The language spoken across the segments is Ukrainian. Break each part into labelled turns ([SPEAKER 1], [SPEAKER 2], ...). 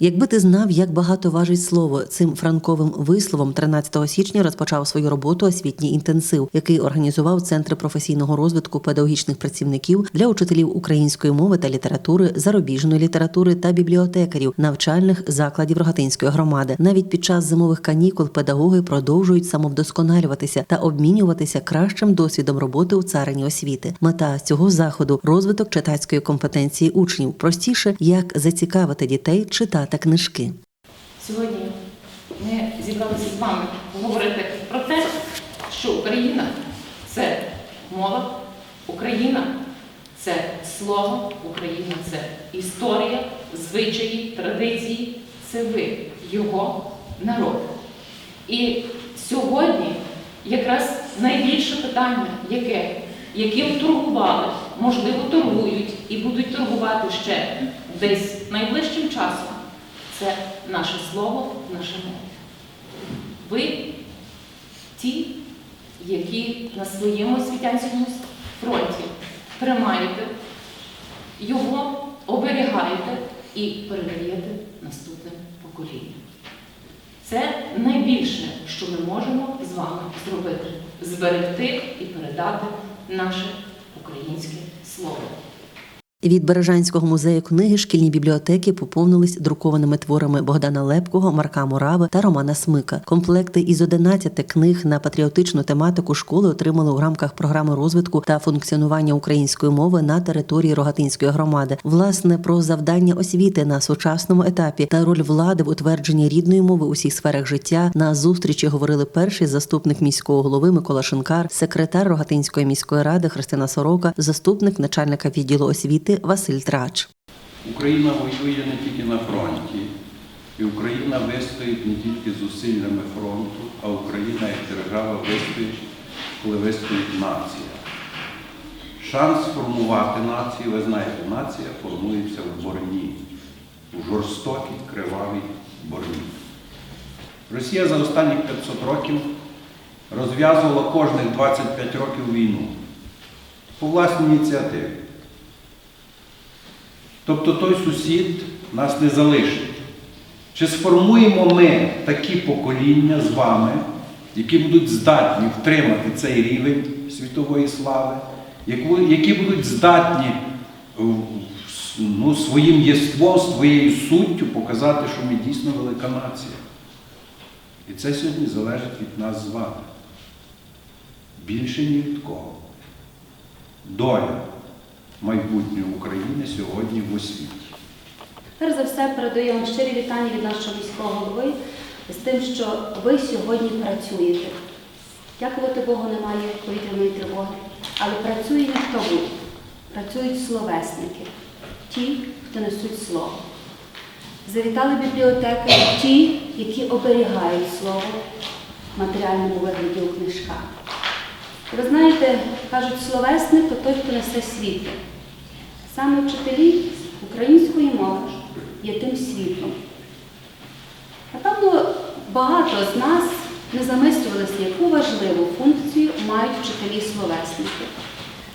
[SPEAKER 1] Якби ти знав, як багато важить слово, цим франковим висловом 13 січня розпочав свою роботу освітній інтенсив, який організував центри професійного розвитку педагогічних працівників для учителів української мови та літератури, зарубіжної літератури та бібліотекарів навчальних закладів Рогатинської громади. Навіть під час зимових канікул педагоги продовжують самовдосконалюватися та обмінюватися кращим досвідом роботи у царині освіти. Мета цього заходу розвиток читацької компетенції учнів. Простіше, як зацікавити дітей читати книжки.
[SPEAKER 2] Сьогодні ми зібралися з вами поговорити про те, що Україна це мова, Україна це слово, Україна це історія, звичаї, традиції, це ви, його народ. І сьогодні якраз найбільше питання, яке, яким торгували, можливо, торгують і будуть торгувати ще десь найближчим часом. Це наше слово, наша мова. Ви ті, які на своєму освітянському фронті тримаєте його, оберігаєте і передаєте наступним поколінням. Це найбільше, що ми можемо з вами зробити зберегти і передати наше українське.
[SPEAKER 1] Від Бережанського музею книги шкільні бібліотеки поповнились друкованими творами Богдана Лепкого, Марка Морави та Романа Смика. Комплекти із 11 книг на патріотичну тематику школи отримали у рамках програми розвитку та функціонування української мови на території Рогатинської громади. Власне про завдання освіти на сучасному етапі та роль влади в утвердженні рідної мови у всіх сферах життя на зустрічі говорили перший заступник міського голови Микола Шинкар, секретар Рогатинської міської ради Христина Сорока, заступник начальника відділу освіти Василь Трач.
[SPEAKER 3] Україна воює не тільки на фронті, і Україна вистоїть не тільки зусиллями фронту, а Україна як держава вистоїть, коли вистоїть нація. Шанс формувати націю, ви знаєте, нація формується в борні, у жорстокій, кривавій борні. Росія за останні 500 років розв'язувала кожних 25 років війну по власній ініціативі. Тобто той сусід нас не залишить. Чи сформуємо ми такі покоління з вами, які будуть здатні втримати цей рівень світової слави, які будуть здатні е, ну, своїм єством, своєю суттю показати, що ми дійсно велика нація. І це сьогодні залежить від нас з вами. Більше ні від кого. Доля майбутньої України сьогодні в освіті.
[SPEAKER 4] Перш за все, передаю вам щирі вітання від нашого міського голови з тим, що ви сьогодні працюєте. Дякувати Богу, немає повітряної тривоги, але працює не хто будь. Працюють словесники, ті, хто несуть слово. Завітали бібліотеки, ті, які оберігають слово в матеріальному вигляді у книжках. Ви знаєте, кажуть, словесник то той, хто несе світло. Саме вчителі української мови є тим світлом. Напевно, багато з нас не замислювалися, яку важливу функцію мають вчителі-словесники.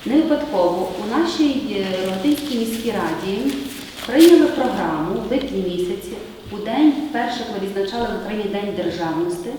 [SPEAKER 4] Не випадково у нашій е, Рогатинській міській раді прийняли програму в липні місяці, у день, вперше, ми відзначали в Україні День державності,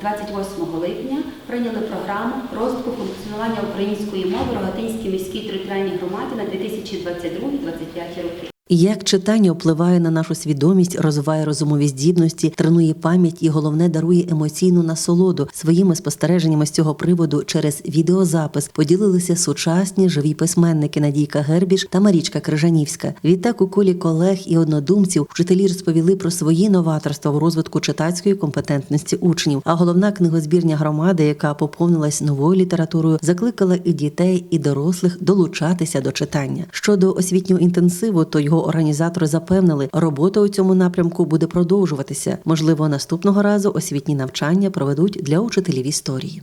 [SPEAKER 4] 28 липня, прийняли програму розвитку функціонування української мови в Рогатинській міській територіальній громаді на 2022-2025 роки.
[SPEAKER 1] Як читання впливає на нашу свідомість, розвиває розумові здібності, тренує пам'ять і головне дарує емоційну насолоду своїми спостереженнями з цього приводу через відеозапис поділилися сучасні живі письменники Надійка Гербіш та Марічка Крижанівська. Відтак у колі колег і однодумців вчителі розповіли про свої новаторства у розвитку читацької компетентності учнів. А головна книгозбірня громади, яка поповнилась новою літературою, закликала і дітей, і дорослих долучатися до читання. Щодо освітнього інтенсиву, то його організатори запевнили, робота у цьому напрямку буде продовжуватися. Можливо, наступного разу освітні навчання проведуть для учителів історії.